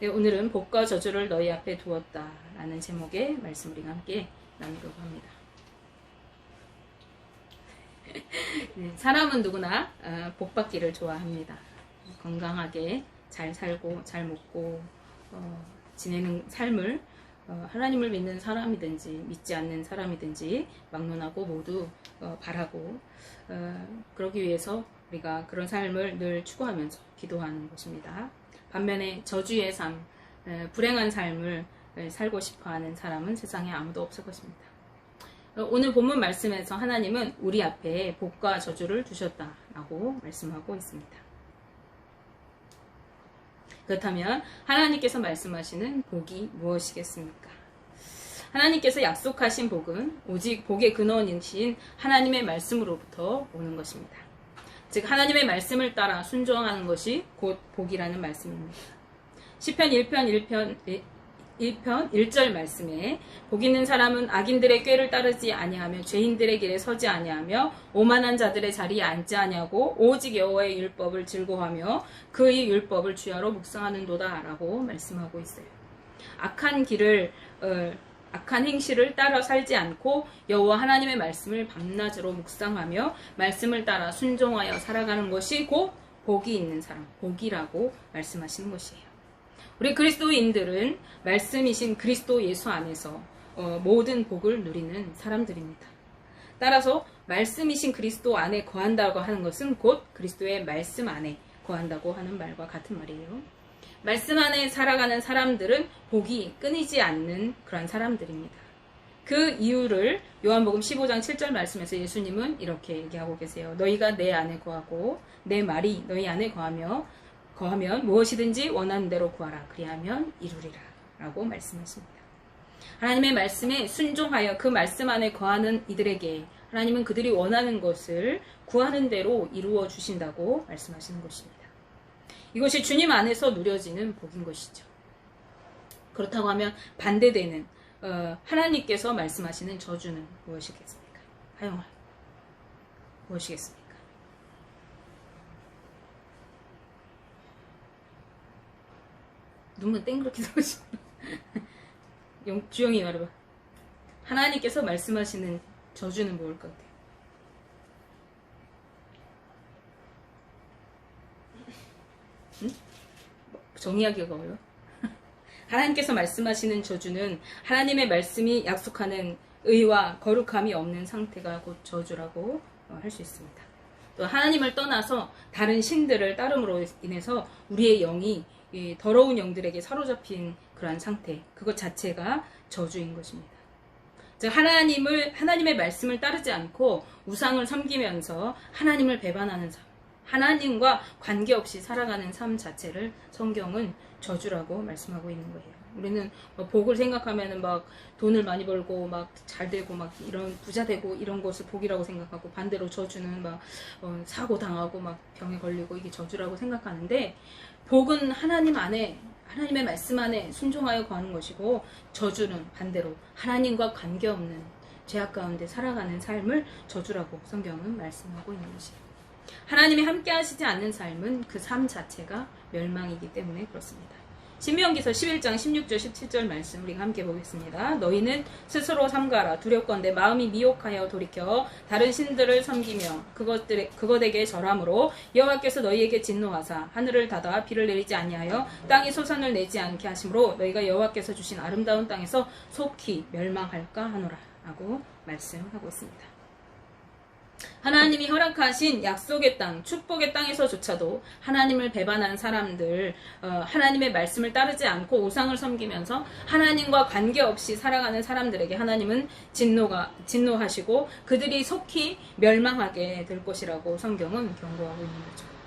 네, 오늘은 복과 저주를 너희 앞에 두었다 라는 제목의 말씀 우리가 함께 나누려고 합니다. 네, 사람은 누구나 어, 복 받기를 좋아합니다. 건강하게 잘 살고 잘 먹고 어, 지내는 삶을 어, 하나님을 믿는 사람이든지 믿지 않는 사람이든지 막론하고 모두 어, 바라고 어, 그러기 위해서 우리가 그런 삶을 늘 추구하면서 기도하는 것입니다. 반면에 저주의 삶, 에, 불행한 삶을 에, 살고 싶어하는 사람은 세상에 아무도 없을 것입니다. 어, 오늘 본문 말씀에서 하나님은 우리 앞에 복과 저주를 두셨다라고 말씀하고 있습니다. 그렇다면 하나님께서 말씀하시는 복이 무엇이겠습니까? 하나님께서 약속하신 복은 오직 복의 근원이신 하나님의 말씀으로부터 오는 것입니다. 즉 하나님의 말씀을 따라 순종하는 것이 곧 복이라는 말씀입니다. 시편 1편 1편 1편 1절 말씀에 복 있는 사람은 악인들의 꾀를 따르지 아니하며 죄인들의 길에 서지 아니하며 오만한 자들의 자리에 앉지 아니하고 오직 여호와의 율법을 즐거워하며 그의 율법을 주야로 묵상하는도다라고 말씀하고 있어요. 악한 길을 어, 악한 행실을 따라 살지 않고 여호와 하나님의 말씀을 밤낮으로 묵상하며 말씀을 따라 순종하여 살아가는 것이 곧 복이 있는 사람, 복이라고 말씀하시는 것이에요. 우리 그리스도인들은 말씀이신 그리스도 예수 안에서 어, 모든 복을 누리는 사람들입니다. 따라서 말씀이신 그리스도 안에 거한다고 하는 것은 곧 그리스도의 말씀 안에 거한다고 하는 말과 같은 말이에요. 말씀 안에 살아가는 사람들은 복이 끊이지 않는 그런 사람들입니다. 그 이유를 요한복음 15장 7절 말씀에서 예수님은 이렇게 얘기하고 계세요. 너희가 내 안에 거하고 내 말이 너희 안에 거하며 거하면 무엇이든지 원하는 대로 구하라. 그리하면 이루리라. 라고 말씀하십니다. 하나님의 말씀에 순종하여 그 말씀 안에 거하는 이들에게 하나님은 그들이 원하는 것을 구하는 대로 이루어 주신다고 말씀하시는 것입니다. 이것이 주님 안에서 누려지는 복인 것이죠. 그렇다고 하면 반대되는 어, 하나님께서 말씀하시는 저주는 무엇이겠습니까? 하영아 무엇이겠습니까? 눈은 땡그렇게 들어오시 주영이 말해봐. 하나님께서 말씀하시는 저주는 무엇일 것 같아? 응? 정의하기가 어려워. 하나님께서 말씀하시는 저주는 하나님의 말씀이 약속하는 의와 거룩함이 없는 상태가 곧 저주라고 어, 할수 있습니다. 또 하나님을 떠나서 다른 신들을 따름으로 인해서 우리의 영이 더러운 영들에게 사로잡힌 그러한 상태, 그것 자체가 저주인 것입니다. 즉 하나님을 하나님의 말씀을 따르지 않고 우상을 섬기면서 하나님을 배반하는 삶, 하나님과 관계없이 살아가는 삶 자체를 성경은 저주라고 말씀하고 있는 거예요. 우리는 뭐 복을 생각하면은 막 돈을 많이 벌고 막 잘 되고 막 이런 부자 되고 이런 것을 복이라고 생각하고 반대로 저주는 막 어, 사고 당하고 막 병에 걸리고 이게 저주라고 생각하는데 복은 하나님 안에 하나님의 말씀 안에 순종하여 거하는 것이고 저주는 반대로 하나님과 관계없는 죄악 가운데 살아가는 삶을 저주라고 성경은 말씀하고 있는 것이에요. 하나님이 함께 하시지 않는 삶은 그 삶 자체가 멸망이기 때문에 그렇습니다. 신명기서 11장 16절 17절 말씀 우리가 함께 보겠습니다. 너희는 스스로 삼가라 두렵건대 마음이 미혹하여 돌이켜 다른 신들을 섬기며 그것들 그것에게 절함으로 여호와께서 너희에게 진노하사 하늘을 닫아 비를 내리지 아니하여 땅이 소산을 내지 않게 하심으로 너희가 여호와께서 주신 아름다운 땅에서 속히 멸망할까 하노라 라고 말씀하고 있습니다. 하나님이 허락하신 약속의 땅, 축복의 땅에서조차도 하나님을 배반한 사람들, 어, 하나님의 말씀을 따르지 않고 우상을 섬기면서 하나님과 관계없이 살아가는 사람들에게 하나님은 진노가 진노하시고 그들이 속히 멸망하게 될 것이라고 성경은 경고하고 있는 거죠.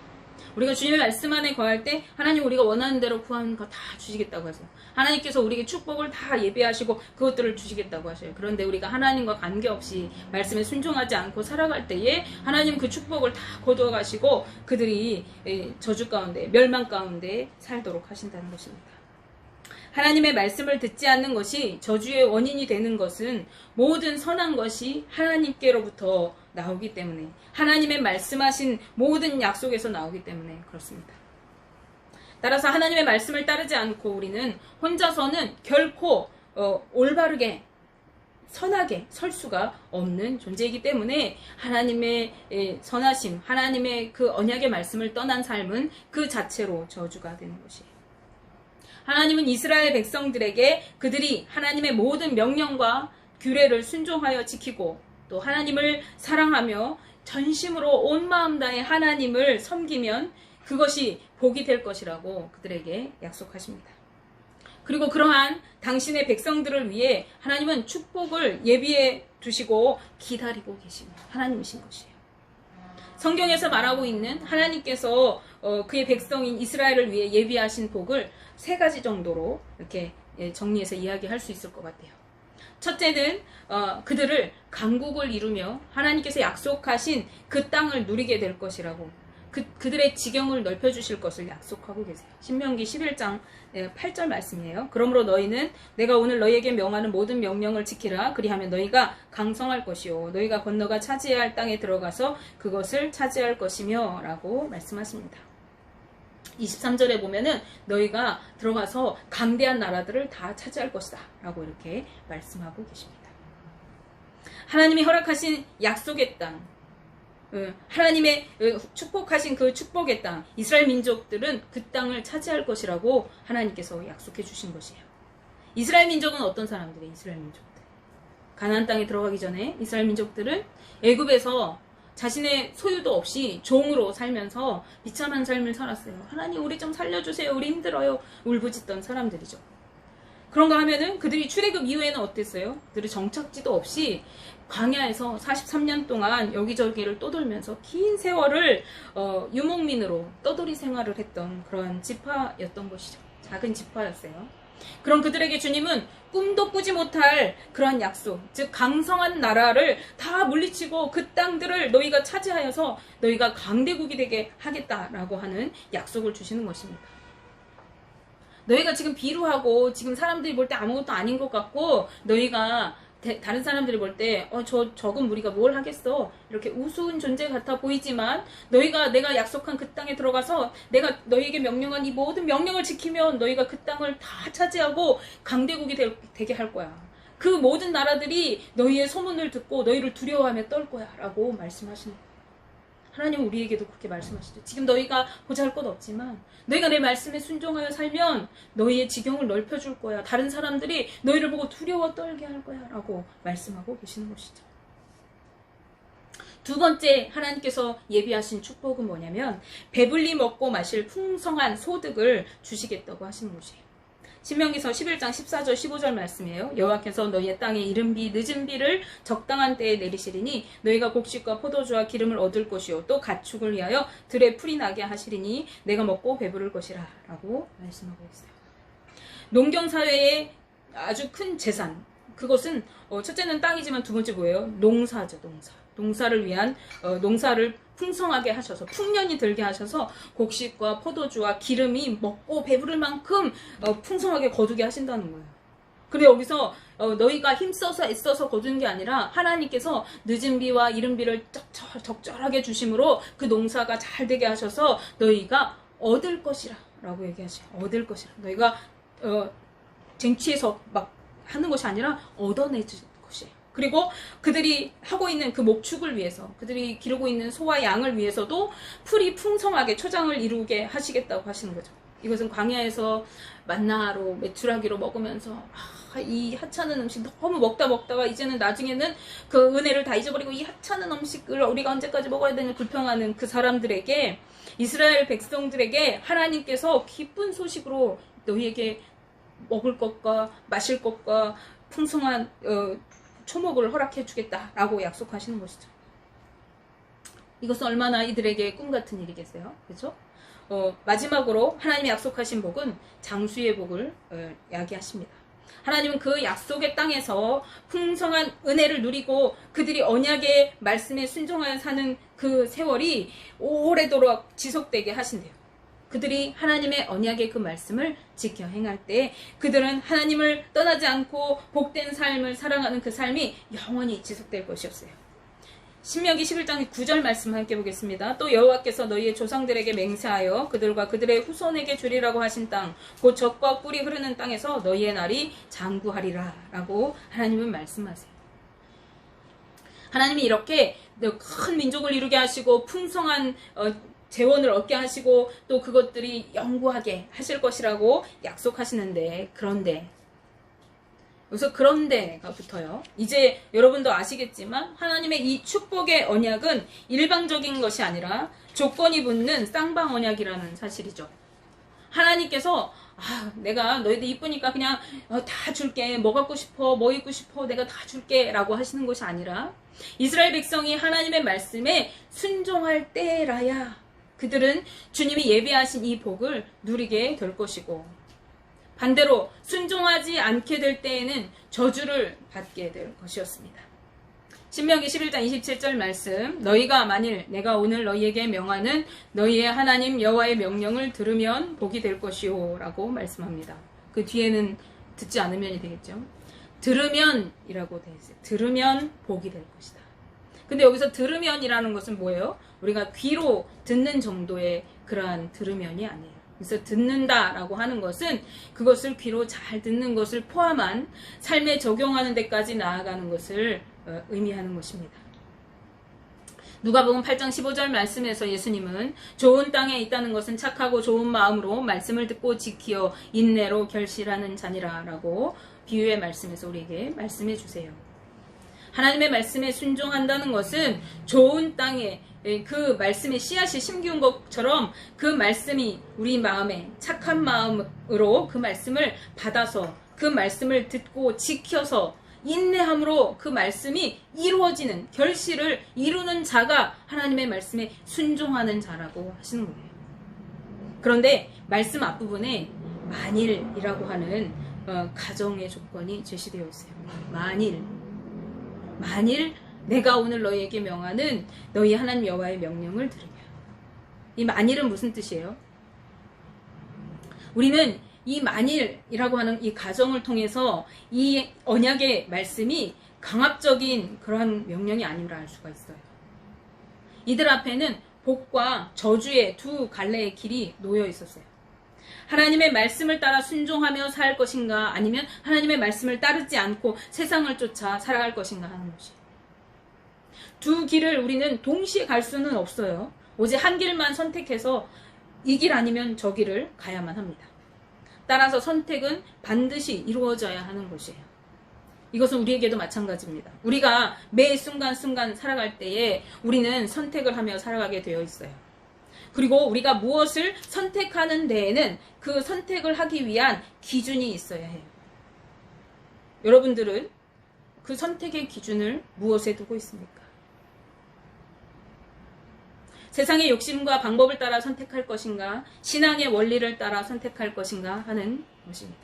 우리가 주님의 말씀 안에 거할 때 하나님 우리가 원하는 대로 구하는 거 다 주시겠다고 하세요. 하나님께서 우리에게 축복을 다 예배하시고 그것들을 주시겠다고 하셔요. 그런데 우리가 하나님과 관계없이 말씀에 순종하지 않고 살아갈 때에 하나님 그 축복을 다 거두어 가시고 그들이 저주 가운데 멸망 가운데 살도록 하신다는 것입니다. 하나님의 말씀을 듣지 않는 것이 저주의 원인이 되는 것은 모든 선한 것이 하나님께로부터 나오기 때문에 하나님의 말씀하신 모든 약속에서 나오기 때문에 그렇습니다. 따라서 하나님의 말씀을 따르지 않고 우리는 혼자서는 결코 어, 올바르게 선하게 설 수가 없는 존재이기 때문에 하나님의 예, 선하심, 하나님의 그 언약의 말씀을 떠난 삶은 그 자체로 저주가 되는 것이에요. 하나님은 이스라엘 백성들에게 그들이 하나님의 모든 명령과 규례를 순종하여 지키고 또 하나님을 사랑하며 전심으로 온 마음 다해 하나님을 섬기면 그것이 복이 될 것이라고 그들에게 약속하십니다. 그리고 그러한 당신의 백성들을 위해 하나님은 축복을 예비해 두시고 기다리고 계신 하나님이신 것이에요. 성경에서 말하고 있는 하나님께서 어, 그의 백성인 이스라엘을 위해 예비하신 복을 세 가지 정도로 이렇게 예, 정리해서 이야기할 수 있을 것 같아요. 첫째는 어, 그들을 강국을 이루며 하나님께서 약속하신 그 땅을 누리게 될 것이라고 그, 그들의 지경을 넓혀주실 것을 약속하고 계세요. 신명기 11장 8절 말씀이에요. 그러므로 너희는 내가 오늘 너희에게 명하는 모든 명령을 지키라. 그리하면 너희가 강성할 것이요. 너희가 건너가 차지해야 할 땅에 들어가서 그것을 차지할 것이며 라고 말씀하십니다. 23절에 보면은 너희가 들어가서 강대한 나라들을 다 차지할 것이다. 라고 이렇게 말씀하고 계십니다. 하나님이 허락하신 약속의 땅, 어, 하나님의 어, 축복하신 그 축복의 땅, 이스라엘 민족들은 그 땅을 차지할 것이라고 하나님께서 약속해 주신 것이에요. 이스라엘 민족은 어떤 사람들이에요? 이스라엘 민족들. 가나안 땅에 들어가기 전에 이스라엘 민족들은 애굽에서 자신의 소유도 없이 종으로 살면서 비참한 삶을 살았어요. 하나님 우리 좀 살려주세요. 우리 힘들어요. 울부짖던 사람들이죠. 그런가 하면은 그들이 출애굽 이후에는 어땠어요? 그들이 정착지도 없이 광야에서 43년 동안 여기저기를 떠돌면서 긴 세월을 어, 유목민으로 떠돌이 생활을 했던 그런 지파였던 것이죠. 작은 지파였어요. 그런 그들에게 주님은 꿈도 꾸지 못할 그러한 약속, 즉 강성한 나라를 다 물리치고 그 땅들을 너희가 차지하여서 너희가 강대국이 되게 하겠다라고 하는 약속을 주시는 것입니다. 너희가 지금 비루하고 지금 사람들이 볼 때 아무것도 아닌 것 같고 너희가 대, 다른 사람들이 볼 때, 어, 저, 적은 무리가 뭘 하겠어. 이렇게 우스운 존재 같아 보이지만, 너희가 내가 약속한 그 땅에 들어가서, 내가 너희에게 명령한 이 모든 명령을 지키면 너희가 그 땅을 다 차지하고 강대국이 되, 되게 할 거야. 그 모든 나라들이 너희의 소문을 듣고 너희를 두려워하며 떨 거야. 라고 말씀하시는 거예요. 하나님은 우리에게도 그렇게 말씀하시죠. 지금 너희가 보잘 것 없지만 너희가 내 말씀에 순종하여 살면 너희의 지경을 넓혀줄 거야. 다른 사람들이 너희를 보고 두려워 떨게 할 거야. 라고 말씀하고 계시는 것이죠. 두 번째 하나님께서 예비하신 축복은 뭐냐면 배불리 먹고 마실 풍성한 소득을 주시겠다고 하시는 것이에요. 신명기서 11장 14절 15절 말씀이에요. 여호와께서 너희의 땅에 이른 비 늦은 비를 적당한 때에 내리시리니 너희가 곡식과 포도주와 기름을 얻을 것이요 또 가축을 위하여 들에 풀이 나게 하시리니 내가 먹고 배부를 것이라라고 말씀하고 있어요. 농경 사회의 아주 큰 재산 그것은 어, 첫째는 땅이지만 두 번째 뭐예요? 농사죠, 농사. 농사를 위한 어, 농사를 풍성하게 하셔서 풍년이 들게 하셔서 곡식과 포도주와 기름이 먹고 배부를 만큼 어, 풍성하게 거두게 하신다는 거예요. 근데 여기서 어, 너희가 힘써서 애써서 거두는 게 아니라 하나님께서 늦은 비와 이른 비를 적절, 적절 하게 주심으로 그 농사가 잘 되게 하셔서 너희가 얻을 것이라 라고 얘기하죠. 얻을 것이라. 너희가 어, 쟁취해서 막 하는 것이 아니라 것이에요. 그리고 그들이 하고 있는 그 목축을 위해서, 그들이 기르고 있는 소와 양을 위해서도 풀이 풍성하게 초장을 이루게 하시겠다고 하시는 거죠. 이것은 광야에서 만나로 메추라기로 먹으면서 아, 이 하찮은 음식 너무 먹다 먹다가 이제는 나중에는 그 은혜를 다 잊어버리고 이 하찮은 음식을 우리가 언제까지 먹어야 되는 불평하는 그 사람들에게 이스라엘 백성들에게 하나님께서 기쁜 소식으로 너희에게 먹을 것과 마실 것과 풍성한 어, 초목을 허락해 주겠다라고 약속하시는 것이죠. 이것은 얼마나 이들에게 꿈 같은 일이겠어요. 그렇죠? 어, 마지막으로 하나님이 약속하신 복은 장수의 복을 어, 야기하십니다. 하나님은 그 약속의 땅에서 풍성한 은혜를 누리고 그들이 언약의 말씀에 순종하여 사는 그 세월이 오래도록 지속되게 하신대요. 그들이 하나님의 언약의 그 말씀을 지켜 행할 때 그들은 하나님을 떠나지 않고 복된 삶을 살아가는 그 삶이 영원히 지속될 것이었어요. 신명기 11장 9절 말씀 함께 보겠습니다. 또 여호와께서 너희의 조상들에게 맹세하여 그들과 그들의 후손에게 주리라고 하신 땅, 곧 젖과 꿀이 흐르는 땅에서 너희의 날이 장구하리라. 라고 하나님은 말씀하세요. 하나님이 이렇게 큰 민족을 이루게 하시고 풍성한 어, 재원을 얻게 하시고 또 그것들이 영구하게 하실 것이라고 약속하시는데 그런데 여기서 그런데가 붙어요. 이제 여러분도 아시겠지만 하나님의 이 축복의 언약은 일방적인 것이 아니라 조건이 붙는 쌍방 언약이라는 사실이죠. 하나님께서 아, 내가 너희들 이쁘니까 그냥 어, 다 줄게. 뭐 갖고 싶어? 뭐 입고 싶어? 내가 다 줄게. 라고 하시는 것이 아니라 이스라엘 백성이 하나님의 말씀에 순종할 때라야 그들은 주님이 예비하신 이 복을 누리게 될 것이고 반대로 순종하지 않게 될 때에는 저주를 받게 될 것이었습니다. 신명기 11장 27절 말씀 너희가 만일 내가 오늘 너희에게 명하는 너희의 하나님 여호와의 명령을 들으면 복이 될 것이오 라고 말씀합니다. 그 뒤에는 듣지 않으면이 되겠죠. 들으면이라고 되어 있어요. 들으면 복이 될 것이다. 근데 여기서 들으면이라는 것은 뭐예요? 우리가 귀로 듣는 정도의 그러한 들으면이 아니에요. 그래서 듣는다라고 하는 것은 그것을 귀로 잘 듣는 것을 포함한 삶에 적용하는 데까지 나아가는 것을 어, 의미하는 것입니다. 누가복음 8장 15절 말씀에서 예수님은 좋은 땅에 있다는 것은 착하고 좋은 마음으로 말씀을 듣고 지키어 인내로 결실하는 자니라라고 비유의 말씀에서 우리에게 말씀해 주세요. 하나님의 말씀에 순종한다는 것은 좋은 땅에 그 말씀의 씨앗이 심기운 것처럼 그 말씀이 우리 마음에 착한 마음으로 그 말씀을 받아서 그 말씀을 듣고 지켜서 인내함으로 그 말씀이 이루어지는 결실을 이루는 자가 하나님의 말씀에 순종하는 자라고 하시는 거예요. 그런데 말씀 앞부분에 만일이라고 하는 어, 가정의 조건이 제시되어 있어요. 만일 만일 내가 오늘 너희에게 명하는 너희 하나님 여호와의 명령을 들으면 이 만일은 무슨 뜻이에요? 우리는 이 만일이라고 하는 이 가정을 통해서 이 언약의 말씀이 강압적인 그러한 명령이 아니라 알 수가 있어요. 이들 앞에는 복과 저주의 두 갈래의 길이 놓여 있었어요. 하나님의 말씀을 따라 순종하며 살 것인가 아니면 하나님의 말씀을 따르지 않고 세상을 쫓아 살아갈 것인가 하는 것이. 두 길을 우리는 동시에 갈 수는 없어요. 오직 한 길만 선택해서 이 길 아니면 저 길을 가야만 합니다. 따라서 선택은 반드시 이루어져야 하는 것이에요. 이것은 우리에게도 마찬가지입니다. 우리가 매 순간순간 살아갈 때에 우리는 선택을 하며 살아가게 되어 있어요. 그리고 우리가 무엇을 선택하는 데에는 그 선택을 하기 위한 기준이 있어야 해요. 여러분들은 그 선택의 기준을 무엇에 두고 있습니까? 세상의 욕심과 방법을 따라 선택할 것인가, 신앙의 원리를 따라 선택할 것인가 하는 것입니다.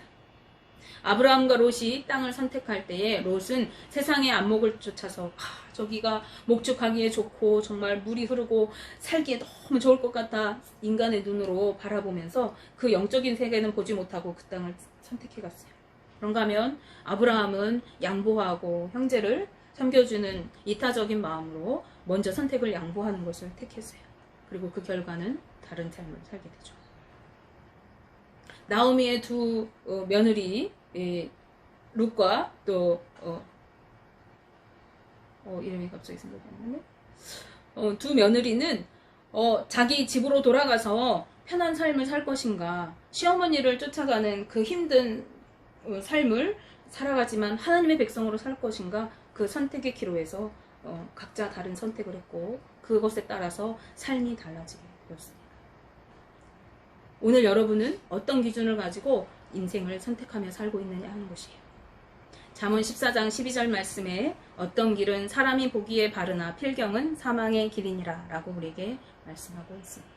아브라함과 롯이 땅을 선택할 때에 롯은 세상의 안목을 쫓아서 아, 저기가 목축하기에 좋고 정말 물이 흐르고 살기에 너무 좋을 것 같다 인간의 눈으로 바라보면서 그 영적인 세계는 보지 못하고 그 땅을 선택해 갔어요. 그런가 하면 아브라함은 양보하고 형제를 섬겨주는 이타적인 마음으로 먼저 선택을 양보하는 것을 택했어요. 그리고 그 결과는 다른 삶을 살게 되죠. 나오미의 두 어, 며느리 예, 룩과 또 어, 어, 이름이 갑자기 생각이 안 나네. 어, 두 며느리는 어, 자기 집으로 돌아가서 편한 삶을 살 것인가, 시어머니를 쫓아가는 그 힘든 어, 삶을 살아가지만 하나님의 백성으로 살 것인가, 그 선택의 기로에서 어, 각자 다른 선택을 했고, 그것에 따라서 삶이 달라지게 되었습니다. 오늘 여러분은 어떤 기준을 가지고 인생을 선택하며 살고 있느냐 하는 것이에요. 잠언 14장 12절 말씀에 어떤 길은 사람이 보기에 바르나 필경은 사망의 길이니라 라고 우리에게 말씀하고 있습니다.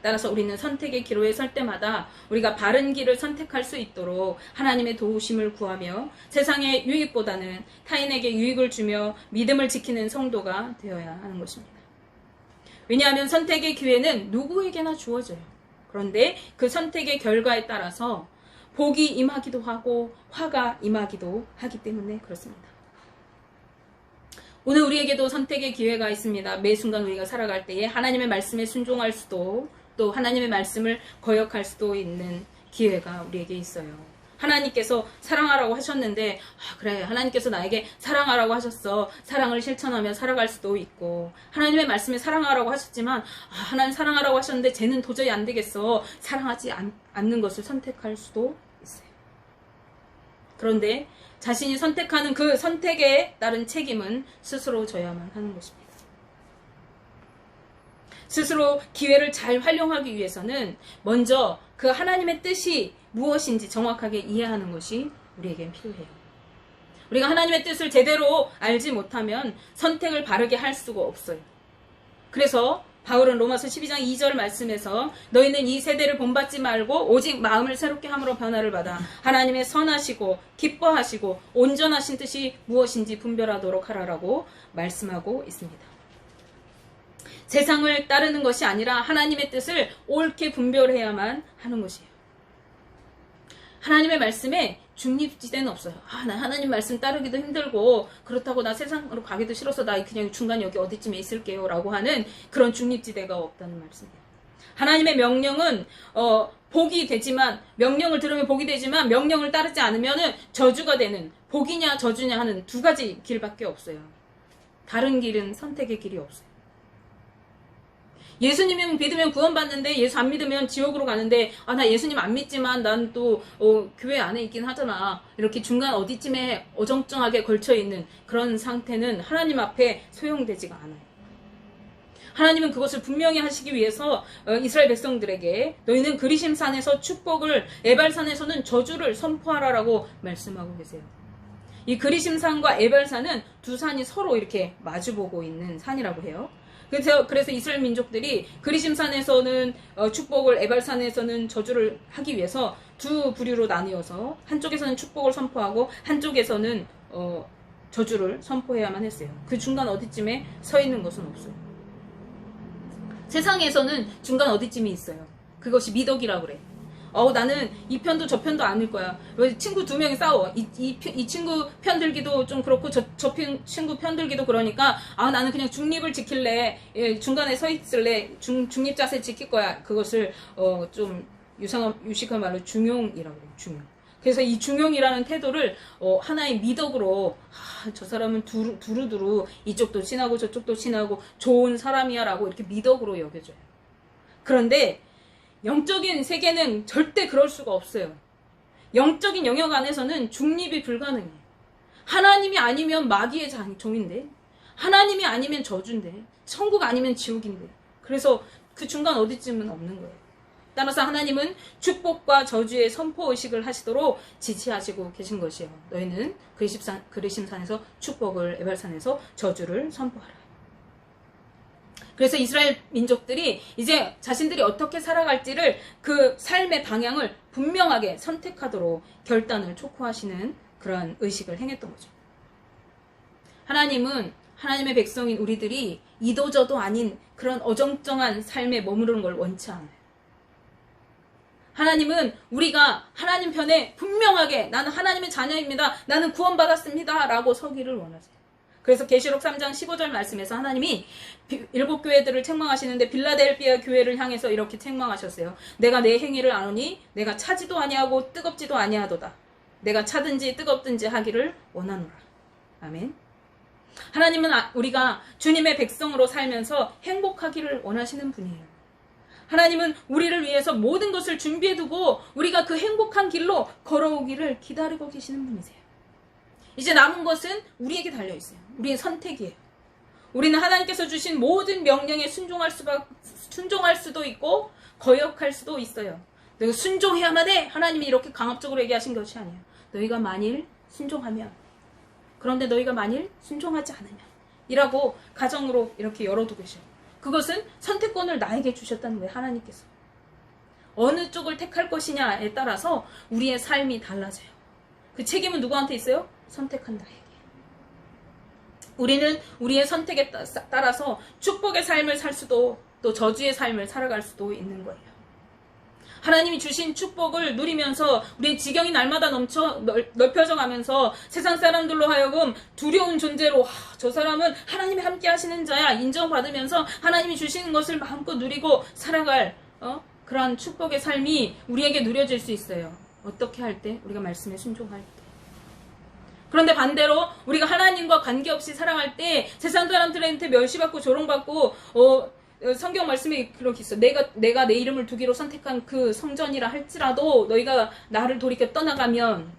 따라서 우리는 선택의 기로에 설 때마다 우리가 바른 길을 선택할 수 있도록 하나님의 도우심을 구하며 세상의 유익보다는 타인에게 유익을 주며 믿음을 지키는 성도가 되어야 하는 것입니다. 왜냐하면 선택의 기회는 누구에게나 주어져요. 그런데 그 선택의 결과에 따라서 복이 임하기도 하고 화가 임하기도 하기 때문에 그렇습니다. 오늘 우리에게도 선택의 기회가 있습니다. 매 순간 우리가 살아갈 때에 하나님의 말씀에 순종할 수도 또 하나님의 말씀을 거역할 수도 있는 기회가 우리에게 있어요. 하나님께서 사랑하라고 하셨는데 아, 그래 하나님께서 나에게 사랑하라고 하셨어 사랑을 실천하며 살아갈 수도 있고 하나님의 말씀에 사랑하라고 하셨지만 아, 하나님 사랑하라고 하셨는데 쟤는 도저히 안 되겠어 사랑하지 않, 않는 것을 선택할 수도. 그런데 자신이 선택하는 그 선택에 따른 책임은 스스로 져야만 하는 것입니다. 스스로 기회를 잘 활용하기 위해서는 먼저 그 하나님의 뜻이 무엇인지 정확하게 이해하는 것이 우리에겐 필요해요. 우리가 하나님의 뜻을 제대로 알지 못하면 선택을 바르게 할 수가 없어요. 그래서 바울은 로마서 12장 2절 말씀에서 너희는 이 세대를 본받지 말고 오직 마음을 새롭게 함으로 변화를 받아 하나님의 선하시고 기뻐하시고 온전하신 뜻이 무엇인지 분별하도록 하라라고 말씀하고 있습니다. 세상을 따르는 것이 아니라 하나님의 뜻을 옳게 분별해야만 하는 것이에요. 하나님의 말씀에 중립지대는 없어요. 아, 나 하나님 말씀 따르기도 힘들고, 그렇다고 나 세상으로 가기도 싫어서 나 그냥 중간 여기 어디쯤에 있을게요. 라고 하는 그런 중립지대가 없다는 말씀이에요. 하나님의 명령은, 어, 복이 되지만, 명령을 들으면 복이 되지만, 명령을 따르지 않으면 저주가 되는, 복이냐 저주냐 하는 두 가지 길밖에 없어요. 다른 길은 선택의 길이 없어요. 예수님은 믿으면 구원받는데 예수 안 믿으면 지옥으로 가는데 아 나 예수님 안 믿지만 난또 어, 교회 안에 있긴 하잖아 이렇게 중간 어디쯤에 어정쩡하게 걸쳐 있는 그런 상태는 하나님 앞에 소용되지가 않아요. 하나님은 그것을 분명히 하시기 위해서 어, 이스라엘 백성들에게 너희는 그리심산에서 축복을 에발산에서는 저주를 선포하라라고 말씀하고 계세요. 이 그리심산과 에발산은 두 산이 서로 이렇게 마주보고 있는 산이라고 해요. 그래서, 그래서 이스라엘 민족들이 그리심산에서는 어, 축복을 에발산에서는 저주를 하기 위해서 두 부류로 나뉘어서 한쪽에서는 축복을 선포하고 한쪽에서는 어, 저주를 선포해야만 했어요. 그 중간 어디쯤에 서 있는 것은 없어요. 세상에서는 중간 어디쯤이 있어요. 그것이 미덕이라고 그래. 어 나는 이 편도 저 편도 아닐 거야. 왜 친구 두 명이 싸워. 이, 이, 이 친구 편 들기도 좀 그렇고 저, 저 편, 친구 편 들기도 그러니까 아 나는 그냥 중립을 지킬래. 예, 중간에 서 있을래. 중, 중립 자세 지킬 거야. 그것을 어, 좀 유상한 유식한 말로 중용이라고 그래요. 중용. 그래서 이 중용이라는 태도를 어, 하나의 미덕으로 아, 저 사람은 두루, 두루두루 이쪽도 친하고 저쪽도 친하고 좋은 사람이야라고 이렇게 미덕으로 여겨져요. 그런데 영적인 세계는 절대 그럴 수가 없어요. 영적인 영역 안에서는 중립이 불가능해요. 하나님이 아니면 마귀의 종인데, 하나님이 아니면 저주인데, 천국 아니면 지옥인데. 그래서 그 중간 어디쯤은 없는 거예요. 따라서 하나님은 축복과 저주의 선포 의식을 하시도록 지시하시고 계신 것이에요. 너희는 그리심산, 그리심산에서 축복을, 에발산에서 저주를 선포하라. 그래서 이스라엘 민족들이 이제 자신들이 어떻게 살아갈지를 그 삶의 방향을 분명하게 선택하도록 결단을 촉구하시는 그러한 의식을 행했던 거죠. 하나님은 하나님의 백성인 우리들이 이도저도 아닌 그런 어정쩡한 삶에 머무르는 걸 원치 않아요. 하나님은 우리가 하나님 편에 분명하게 나는 하나님의 자녀입니다. 나는 구원받았습니다. 라고 서기를 원하세요. 그래서 계시록 3장 15절 말씀에서 하나님이 일곱 교회들을 책망하시는데 빌라델비아 교회를 향해서 이렇게 책망하셨어요. 내가 내 행위를 아노니 내가 차지도 아니하고 뜨겁지도 아니하도다. 내가 차든지 뜨겁든지 하기를 원하노라. 아멘. 하나님은 아, 우리가 주님의 백성으로 살면서 행복하기를 원하시는 분이에요. 하나님은 우리를 위해서 모든 것을 준비해 두고 우리가 그 행복한 길로 걸어오기를 기다리고 계시는 분이세요. 이제 남은 것은 우리에게 달려 있어요. 우리의 선택이에요. 우리는 하나님께서 주신 모든 명령에 순종할 수밖 순종할 수도 있고 거역할 수도 있어요. 내가 순종해야만 해. 하나님이 이렇게 강압적으로 얘기하신 것이 아니에요. 너희가 만일 순종하면 그런데 너희가 만일 순종하지 않으면 이라고 가정으로 이렇게 열어두고 계셔요. 그것은 선택권을 나에게 주셨다는 거예요. 하나님께서. 어느 쪽을 택할 것이냐에 따라서 우리의 삶이 달라져요. 그 책임은 누구한테 있어요? 선택한다. 우리는 우리의 선택에 따라서 축복의 삶을 살 수도 또 저주의 삶을 살아갈 수도 있는 거예요. 하나님이 주신 축복을 누리면서 우리의 지경이 날마다 넘쳐 넓, 넓혀져 가면서 세상 사람들로 하여금 두려운 존재로 와, 저 사람은 하나님이 함께 하시는 자야 인정받으면서 하나님이 주시는 것을 마음껏 누리고 살아갈 어? 그러한 축복의 삶이 우리에게 누려질 수 있어요. 어떻게 할 때? 우리가 말씀에 순종할 때. 그런데 반대로 우리가 하나님과 관계없이 살아갈 때 세상 사람들한테 멸시받고 조롱받고 어, 어, 성경 말씀에 그렇게 있어. 내가 내가 내 이름을 두기로 선택한 그 성전이라 할지라도 너희가 나를 돌이켜 떠나가면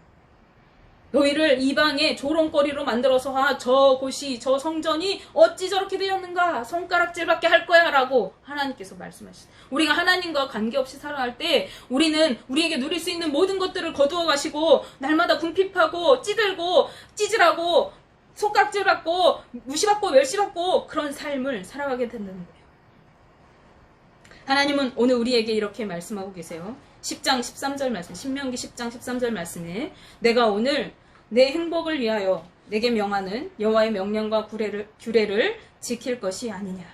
너희를 이방의 조롱거리로 만들어서 아 저 곳이 저 성전이 어찌 저렇게 되었는가 손가락질밖에 할 거야라고 하나님께서 말씀하시죠. 우리가 하나님과 관계없이 살아갈 때 우리는 우리에게 누릴 수 있는 모든 것들을 거두어 가시고 날마다 궁핍하고 찌들고 찌질하고 손가락질 받고 무시받고 멸시받고 그런 삶을 살아가게 된다는 거예요. 하나님은 오늘 우리에게 이렇게 말씀하고 계세요. 10장 13절 말씀, 신명기 10장 13절 말씀에 내가 오늘 내 행복을 위하여 내게 명하는 여호와의 명령과 규례를, 규례를 지킬 것이 아니냐.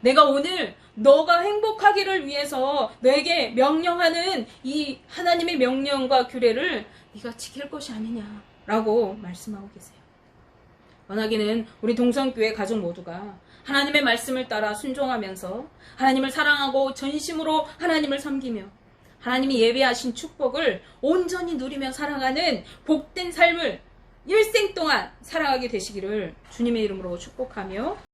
내가 오늘 너가 행복하기를 위해서 너에게 명령하는 이 하나님의 명령과 규례를 네가 지킬 것이 아니냐라고 말씀하고 계세요. 원하기는 우리 동성교회 가족 모두가 하나님의 말씀을 따라 순종하면서 하나님을 사랑하고 전심으로 하나님을 섬기며 하나님이 예배하신 축복을 온전히 누리며 살아가는 복된 삶을 일생 동안 살아가게 되시기를 주님의 이름으로 축복하며